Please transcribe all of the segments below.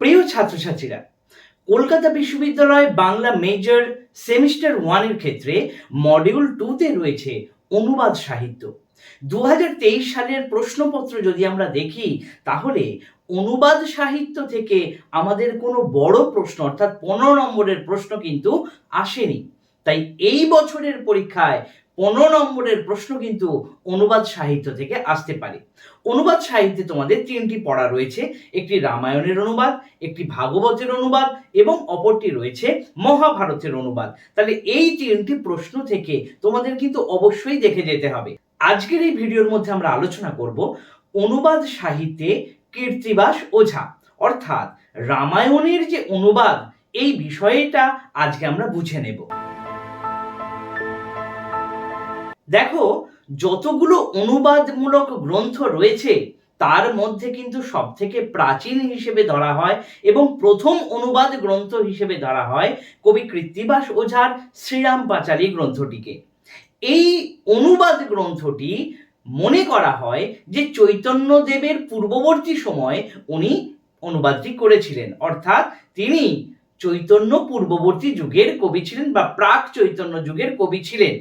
প্রিয় ছাত্রছাত্রীরা, কলকাতা বিশ্ববিদ্যালয় বাংলা মেজর সেমিস্টার ওয়ানের ক্ষেত্রে মডিউল টুতে রয়েছে অনুবাদ সাহিত্য। দু হাজার তেইশ সালের প্রশ্নপত্র যদি আমরা দেখি, তাহলে অনুবাদ সাহিত্য থেকে আমাদের কোনো বড় প্রশ্ন, অর্থাৎ পনেরো নম্বরের প্রশ্ন কিন্তু আসেনি। তাই এই বছরের পরীক্ষায় পনেরো নম্বরের প্রশ্ন কিন্তু অনুবাদ সাহিত্য থেকে আসতে পারে। অনুবাদ সাহিত্যে তোমাদের তিনটি পড়া রয়েছে, একটি রামায়ণের অনুবাদ, একটি ভাগবতের অনুবাদ এবং অপরটি রয়েছে মহাভারতের অনুবাদ। তাহলে এই তিনটি প্রশ্ন থেকে তোমাদের কিন্তু অবশ্যই দেখে যেতে হবে। আজকের এই ভিডিওর মধ্যে আমরা আলোচনা করব অনুবাদ সাহিত্যে কীর্তিবাস ওঝা, অর্থাৎ রামায়ণের যে অনুবাদ, এই বিষয়টা আজকে আমরা বুঝে নেব। দেখো, যতগুলো অনুবাদমূলক গ্রন্থ রয়েছে, তার মধ্যে কিন্তু সব থেকে প্রাচীন হিসেবে ধরা হয় এবং প্রথম অনুবাদ গ্রন্থ হিসেবে ধরা হয় কবি কৃত্তিবাস ওঝার শ্রীরাম পাঁচালী গ্রন্থটিকে। এই অনুবাদ গ্রন্থটি মনে করা হয় যে চৈতন্য দেবের পূর্ববর্তী সময় উনি অনুবাদটি করেছিলেন। অর্থাৎ তিনি চৈতন্য পূর্ববর্তী যুগের কবি ছিলেন বা প্রাক চৈতন্য যুগের কবি ছিলেন।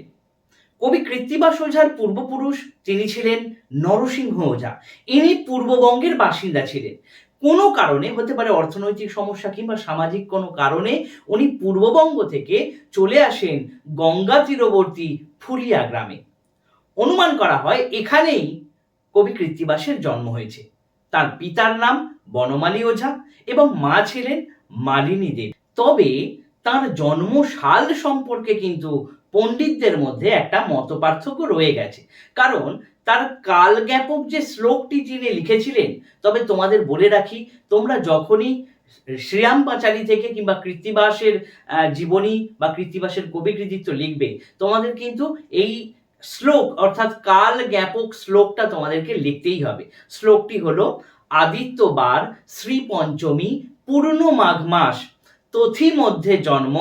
কবি কৃত্তিবাস ওঝার পূর্বপুরুষ তিনি ছিলেন নরসিংহ ওঝা ইনি পূর্ববঙ্গের বাসিন্দা ছিলেন। কোনো কারণে, হতে পারে অর্থনৈতিক সমস্যা কিংবা সামাজিক কোনো কারণে, উনি পূর্ববঙ্গ থেকে চলে আসেন গঙ্গা তীরবর্তী ফুলিয়া গ্রামে। অনুমান করা হয়, এখানেই কবি কৃত্তিবাসের জন্ম হয়েছে। তার পিতার নাম বনমালী ওঝা এবং মা ছিলেন মালিনী দেব। তবে তার জন্মসাল সম্পর্কে কিন্তু পণ্ডিতদের মধ্যে একটা মত পার্থক্য রয়ে গেছে। কারণ তার কাল জ্ঞাপক যে শ্লোকটি তিনি লিখেছিলেন, তবে তোমাদের বলে রাখি, তোমরা যখনই শ্রীরাম পাঁচালী থেকে কিংবা কৃত্তিবাসের জীবনী বা কৃত্তিবাসের কবি কৃতিত্ব লিখবে, তোমাদের কিন্তু এই শ্লোক অর্থাৎ কাল জ্ঞাপক শ্লোকটা তোমাদেরকে লিখতেই হবে। শ্লোকটি হলো, আদিত্যবার শ্রী পঞ্চমী পূর্ণ মাঘ মাস তথি মধ্যে জন্ম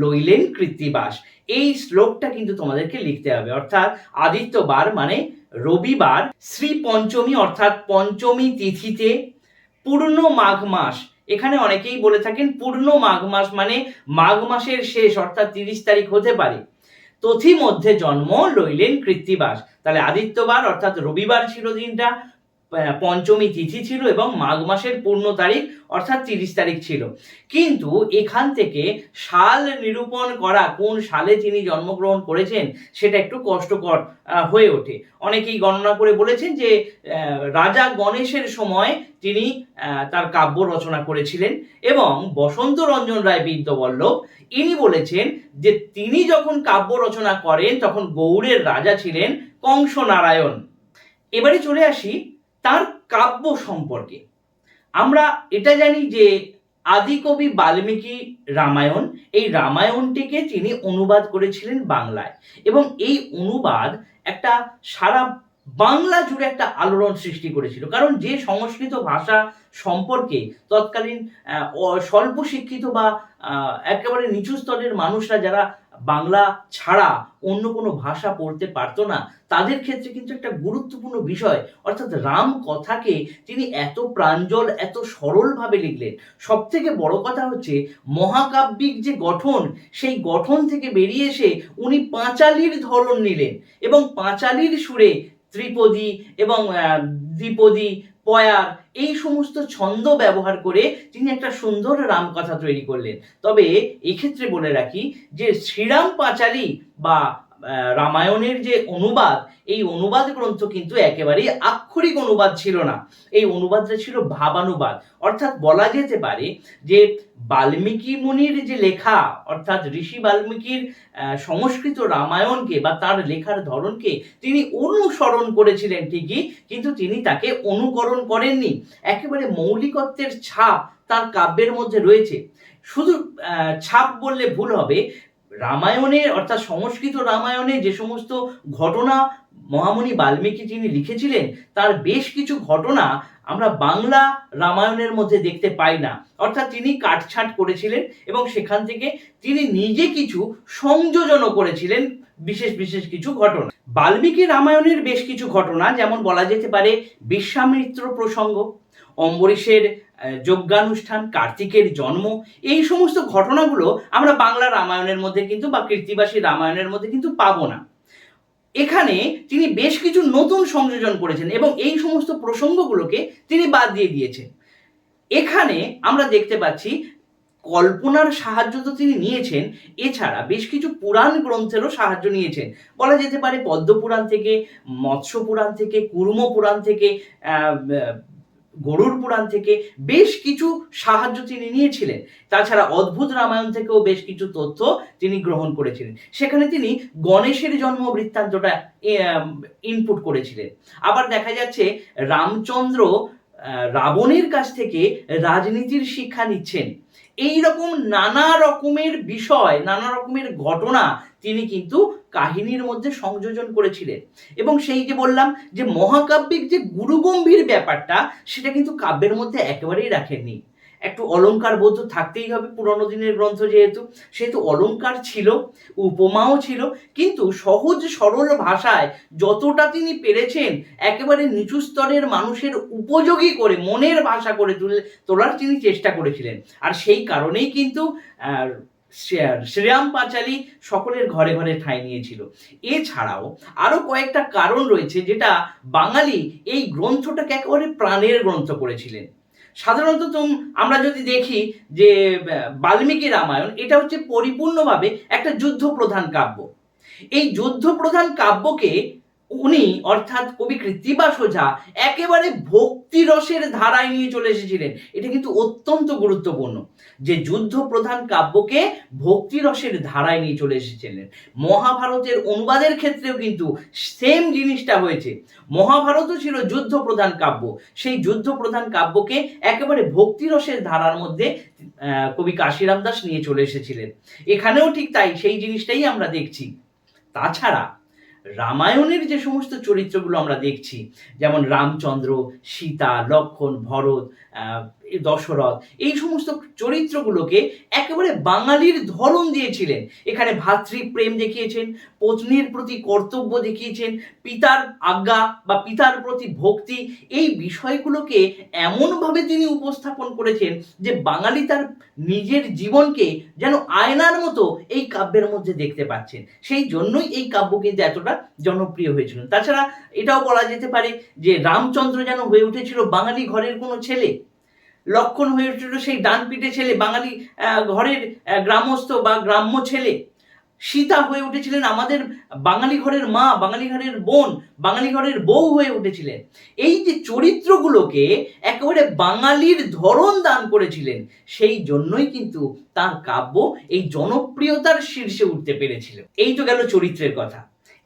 লইলেন কৃত্তিবাস। এই শ্লোকটা কিন্তু তোমাদেরকে লিখতে হবে। অর্থাৎ আদিত্যবার মানে রবিবার শ্রী পঞ্চমী অর্থাৎ পঞ্চমী তিথিতে পূর্ণ মাঘ মাস। এখানে অনেকেই বলে থাকেন পূর্ণ মাঘ মাস মানে মাঘ মাসের শেষ, অর্থাৎ তিরিশ তারিখ হতে পারে। তথি মধ্যে জন্ম লইলেন কৃত্তিবাস। তাহলে আদিত্যবার অর্থাৎ রবিবার ছিল দিনটা পঞ্চমী তিথি ছিল এবং মাঘ মাসের পূর্ণ তারিখ অর্থাৎ তিরিশ তারিখ ছিল। কিন্তু এখান থেকে সাল নিরূপণ করা, কোন সালে তিনি জন্মগ্রহণ করেছেন, সেটা একটু কষ্টকর হয়ে ওঠে। অনেকেই গণনা করে বলেছেন যে রাজা গণেশের সময় তিনি তার কাব্য রচনা করেছিলেন এবং বসন্ত রঞ্জন রায় বিদ্যবল্লভ, ইনি বলেছেন যে, তিনি যখন কাব্য রচনা করেন, তখন গৌড়ের রাজা ছিলেন কংস নারায়ণ। এবারে চলে আসি তার কাব্য সম্পর্কে। আমরা এটা জানি যে আদিকবি বাল্মীকি রামায়ণ, এই রামায়ণটিকে তিনি অনুবাদ করেছিলেন বাংলায় এবং এই অনুবাদ একটা সারা বাংলা জুড়ে একটা আলোড়ন সৃষ্টি করেছিল। কারণ যে সংস্কৃত ভাষা সম্পর্কে তৎকালীন স্বল্প শিক্ষিত বা একেবারে নিচু স্তরের মানুষরা যারা বাংলা ছাড়া অন্য কোনো ভাষা পড়তে পারতো না। তাদের ক্ষেত্রে কিন্তু একটা গুরুত্বপূর্ণ বিষয়, অর্থাৎ রাম কথাকে তিনি এত প্রাঞ্জল, এত সরলভাবে লিখলেন। সব থেকে বড় কথা হচ্ছে, মহাকাব্যিক যে গঠন, সেই গঠন থেকে বেরিয়ে এসে উনি পাঁচালির ধরন নিলেন এবং পাঁচালির সুরে ত্রিপদী এবং দ্বিপদী পয়ার, এই সমস্ত ছন্দ ব্যবহার করে তিনি একটা সুন্দর রামকথা তৈরি করলেন। তবে এক্ষেত্রে বলে রাখি যে শ্রীরাম পাঁচালী বা রামায়ণের যে অনুবাদ, এই অনুবাদ গ্রন্থ কিন্তু একেবারেই আক্ষরিক অনুবাদ ছিল না। এই অনুবাদটা ছিল ভাবানুবাদ। অর্থাৎ বলা যেতে পারে যে বাল্মীকি মুনির যে লেখা, অর্থাৎ ঋষি বাল্মীকির সংস্কৃত রামায়ণকে বা তার লেখার ধরনকে তিনি অনুসরণ করেছিলেন ঠিকই, কিন্তু তিনি তাকে অনুকরণ করেননি। একেবারে মৌলিকত্বের ছাপ তার কাব্যের মধ্যে রয়েছে। শুধু ছাপ বললে ভুল হবে রামায়ণের, অর্থাৎ সংস্কৃত রামায়ণে যে সমস্ত ঘটনা মহামুনি বাল্মীকি যিনি লিখেছিলেন, তার বেশ কিছু ঘটনা আমরা বাংলা রামায়ণের মধ্যে দেখতে পাই না। অর্থাৎ তিনি কাটছাঁট করেছিলেন এবং সেখান থেকে তিনি নিজে কিছু সংযোজনও করেছিলেন বিশেষ বিশেষ কিছু ঘটনা। বাল্মীকি রামায়ণের বেশ কিছু ঘটনা, যেমন বলা যেতে পারে, বিশ্বামিত্র প্রসঙ্গ, অম্বরীশের যজ্ঞানুষ্ঠান, কার্তিকের জন্ম, এই সমস্ত ঘটনাগুলো আমরা বাংলা রামায়ণের মধ্যে কিন্তু বা কৃত্তিবাসী রামায়ণের মধ্যে কিন্তু পাবো না। এখানে তিনি বেশ কিছু নতুন সংযোজন করেছেন এবং এই সমস্ত প্রসঙ্গগুলোকে তিনি বাদ দিয়ে দিয়েছেন। এখানে আমরা দেখতে পাচ্ছি, কল্পনার সাহায্য তো তিনি নিয়েছেন, এছাড়া বেশ কিছু পুরাণ গ্রন্থেরও সাহায্য নিয়েছেন। বলা যেতে পারে পদ্ম পুরাণ থেকে মৎস্য পুরাণ থেকে কুর্ম পুরাণ থেকে গরুর পুরাণ থেকে বেশ কিছু সাহায্য তিনি নিয়েছিলেন। তাছাড়া অদ্ভুত রামায়ণ থেকেও বেশ কিছু তথ্য তিনি গ্রহণ করেছিলেন। সেখানে তিনি গণেশের জন্ম বৃত্তান্তটা ইনপুট করেছিলেন। আবার দেখা যাচ্ছে রামচন্দ্র রাবণের কাছ থেকে রাজনীতির শিক্ষা নিচ্ছেন। এই রকম নানা রকমের বিষয়, নানা রকমের ঘটনা তিনি কিন্তু কাহিনীর মধ্যে সংযোজন করেছিলেন। এবং সেই যে বললাম যে মহাকাব্যিক যে গুরুগম্ভীর ব্যাপারটা, সেটা কিন্তু কাব্যের মধ্যে একেবারেই রাখেননি। একটু অলঙ্কার বোধ থাকতেই হবে পুরনো দিনের গ্রন্থ যেহেতু, সেহেতু অলঙ্কার ছিল, উপমাও ছিল, কিন্তু সহজ সরল ভাষায় যতটা তিনি পেরেছেন, একেবারে নিচু স্তরের মানুষের উপযোগী করে, মনের ভাষা করে তুলে তোলার তিনি চেষ্টা করেছিলেন। আর সেই কারণেই কিন্তু আহ, শ্রে- শ্রীরাম পাঁচালী সকলের ঘরে ঘরে ঠাঁই নিয়েছিল। এছাড়াও আরও কয়েকটা কারণ রয়েছে যেটা বাঙালি এই গ্রন্থটাকে একেবারে প্রাণের গ্রন্থ করেছিলেন। সাধারণত তুম- আমরা যদি দেখি যে বাল্মীকি রামায়ণ এটা হচ্ছে পরিপূর্ণভাবে একটা যুদ্ধ প্রধান কাব্য। এই যুদ্ধ প্রধান কাব্যকে উনি অর্থাৎ কবি কৃত্তিবাস ওঝা একেবারে ভক্তি রসের ধারায় নিয়ে চলে এসেছিলেন। এটা কিন্তু অত্যন্ত গুরুত্বপূর্ণ যে যুদ্ধ প্রধান কাব্যকে ভক্তি রসের ধারায় নিয়ে চলে এসেছিলেন। মহাভারতের অনুবাদের ক্ষেত্রেও কিন্তু সেম জিনিসটা হয়েছে। মহাভারতও ছিল যুদ্ধ প্রধান কাব্য। সেই যুদ্ধ প্রধান কাব্যকে একেবারে ভক্তি রসের ধারার মধ্যে কবি কাশিরাম দাস নিয়ে চলে এসেছিলেন। এখানেও ঠিক তাই, সেই জিনিসটাই আমরা দেখছি। তাছাড়া রামায়ণের যে সমস্ত চরিত্রগুলো আমরা দেখছি যেমন রামচন্দ্র সীতা লক্ষণ ভরত দশরথ। এই সমস্ত চরিত্রগুলোকে একেবারে বাঙালির ধরন দিয়েছিলেন। এখানে ভাতৃপ্রেম দেখিয়েছেন, পত্নীর প্রতি কর্তব্য দেখিয়েছেন, পিতার আজ্ঞা বা পিতার প্রতি ভক্তি, এই বিষয়গুলোকে এমনভাবে তিনি উপস্থাপন করেছেন যে বাঙালি তার নিজের জীবনকে যেন আয়নার মতো এই কাব্যের মধ্যে দেখতে পাচ্ছেন। সেই জন্যই এই কাব্য কিন্তু এতটা জনপ্রিয় হয়েছিল। তাছাড়া এটাও বলা যেতে পারে যে রামচন্দ্র যেন হয়ে উঠেছিল বাঙালি ঘরের কোনো ছেলে। লক্ষণ হয়ে উঠেছিল সেই ডান পিঠে ছেলে, বাঙালি ঘরের গ্রামস্থ বা গ্রাম্য ছেলে। সীতা হয়ে উঠেছিলেন আমাদের বাঙালি ঘরের মা, বাঙালি ঘরের বোন, বাঙালি ঘরের বউ হয়ে উঠেছিলেন। এই যে চরিত্রগুলোকে একেবারে বাঙালির ধরন দান করেছিলেন, সেই জন্যই কিন্তু তার কাব্য এই জনপ্রিয়তার শীর্ষে উঠতে পেরেছিল। এই তো গেল চরিত্রের কথা।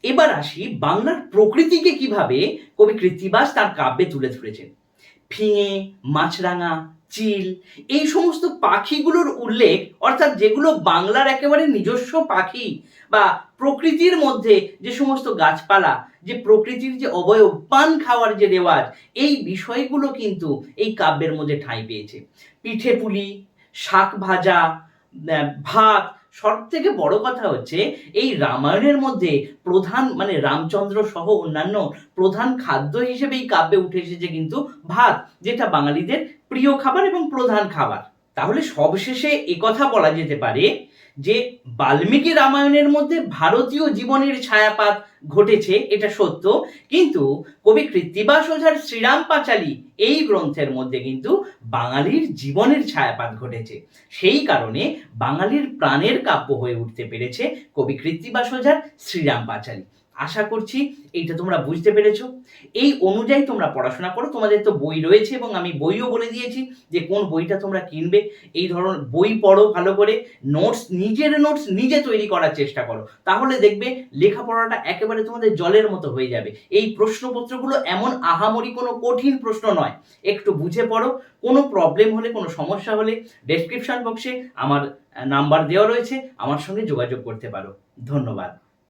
এবার আসি বাংলার প্রকৃতিকে কীভাবে কবি কৃত্তিবাস তার কাব্যে তুলে ধরেছেন। ফিঙে, মাছরাঙা, চিল, এই সমস্ত পাখিগুলোর উল্লেখ, অর্থাৎ যেগুলো বাংলার একেবারে নিজস্ব পাখি বা প্রকৃতির মধ্যে যে সমস্ত গাছপালা, যে প্রকৃতির যে অবয়ব, পান খাওয়ার যে রেওয়াজ, এই বিষয়গুলো কিন্তু এই কাব্যের মধ্যে ঠাঁই পেয়েছে। পিঠে পুলি, শাক ভাজা ভাত সব থেকে বড় কথা হচ্ছে এই রামায়ণের মধ্যে প্রধান মানে রামচন্দ্র সহ অন্যান্য প্রধান খাদ্য হিসেবে এই কাব্যে উঠে এসেছে কিন্তু ভাত, যেটা বাঙালিদের প্রিয় খাবার এবং প্রধান খাবার। তাহলে সবশেষে একথা বলা যেতে পারে যে বাল্মীকি রামায়ণের মধ্যে ভারতীয় জীবনের ছায়াপাত ঘটেছে, এটা সত্য। কিন্তু কবি কৃত্তিবাস ওঝার শ্রীরাম পাঁচালী এই গ্রন্থের মধ্যে কিন্তু বাঙালির জীবনের ছায়াপাত ঘটেছে। সেই কারণে বাঙালির প্রাণের কাব্য হয়ে উঠতে পেরেছে কবি কৃত্তিবাস ওঝার শ্রীরাম পাঁচালী। আশা করছি এইটা তোমরা বুঝতে পেরেছ। এই অনুযায়ী তোমরা পড়াশোনা করো। তোমাদের তো বই রয়েছে এবং আমি বইও বলে দিয়েছি যে কোন বইটা তোমরা কিনবে। এই ধরনের বই পড়ো ভালো করে। নোটস, নিজের নোটস নিজে তৈরি করার চেষ্টা করো। তাহলে দেখবে লেখাপড়াটা একেবারে তোমাদের জলের মতো হয়ে যাবে। এই প্রশ্নপত্রগুলো এমন আহামরি কোনো কঠিন প্রশ্ন নয়। একটু বুঝে পড়ো। কোনো প্রবলেম হলে, কোনো সমস্যা হলে ডেসক্রিপশন বক্সে আমার নাম্বার দেওয়া রয়েছে। আমার সঙ্গে যোগাযোগ করতে পারো। ধন্যবাদ।